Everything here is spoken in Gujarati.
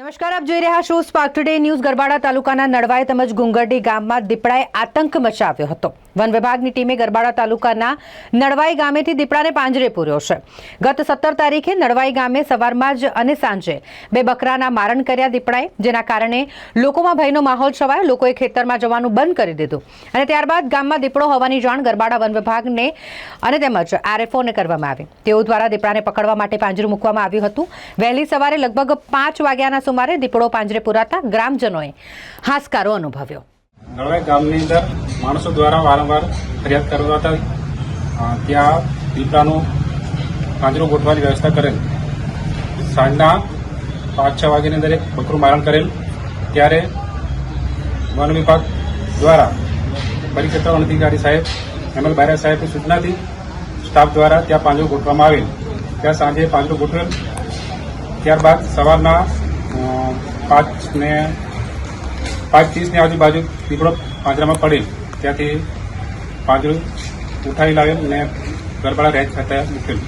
નમસ્કાર, આપ જોઈ રહ્યા છો સ્પાર્ક ટુડે ન્યૂઝ ગરબાડા તાલુકાના નડવાઈ તેમજ ગુંગરડી ગામમાં દીપડાએ આતંક મચાવ્યો હતો. વન વિભાગની ટીમે ગરબાડા તાલુકાના નડવાઈ ગામેથી દીપડાને પાંજરે પૂર્યો છે. ગત સત્તર તારીખે નડવાઈ ગામે સવારમાં જ અને સાંજે બે બકરાના મારણ કર્યા દીપડાએ, જેના કારણે લોકોમાં ભયનો માહોલ છવાયો. લોકોએ ખેતરમાં જવાનું બંધ કરી દીધું. અને ત્યારબાદ ગામમાં દીપડો હોવાની જાણ ગરબાડા વન વિભાગને અને તેમજ આરએફઓને કરવામાં આવી. તેઓ દ્વારા દીપડાને પકડવા માટે પાંજરું મૂકવામાં આવ્યું હતું. વહેલી સવારે લગભગ પાંચ વાગ્યાના સુમારે દીપડો પાંજરે પુરાતા ગ્રામજનોએ હાશકારો અનુભવ્યો. નળવાઈ ગામની અંદર માણસો દ્વારા વારંવાર ફરિયાદ કરવાતા ત્યાં દીપડાનું પાંજરું ગોઠવાની વ્યવસ્થા કરેલ. સાંજના પાંચ છ વાગ્યાની અંદર એક બકરું મારણ કરેલ. ત્યારે વન વિભાગ દ્વારા પરિક્ષેત્ર અધિકારી સાહેબ એમએલ બારા સાહેબની સૂચનાથી સ્ટાફ દ્વારા ત્યાં પાંજરું ગોઠવામાં આવેલ. ત્યાં સાંજે પાંજરું ગોઠવેલ. ત્યારબાદ સવારના અ, પાંચ ત્રીસની આજુબાજુ દીપડો પાંજરામાં પડેલ. ત્યાંથી પાંજરું ઉઠાવી લાવ્યું ને ગરબાડા રેજ ખાતે મૂકેલ.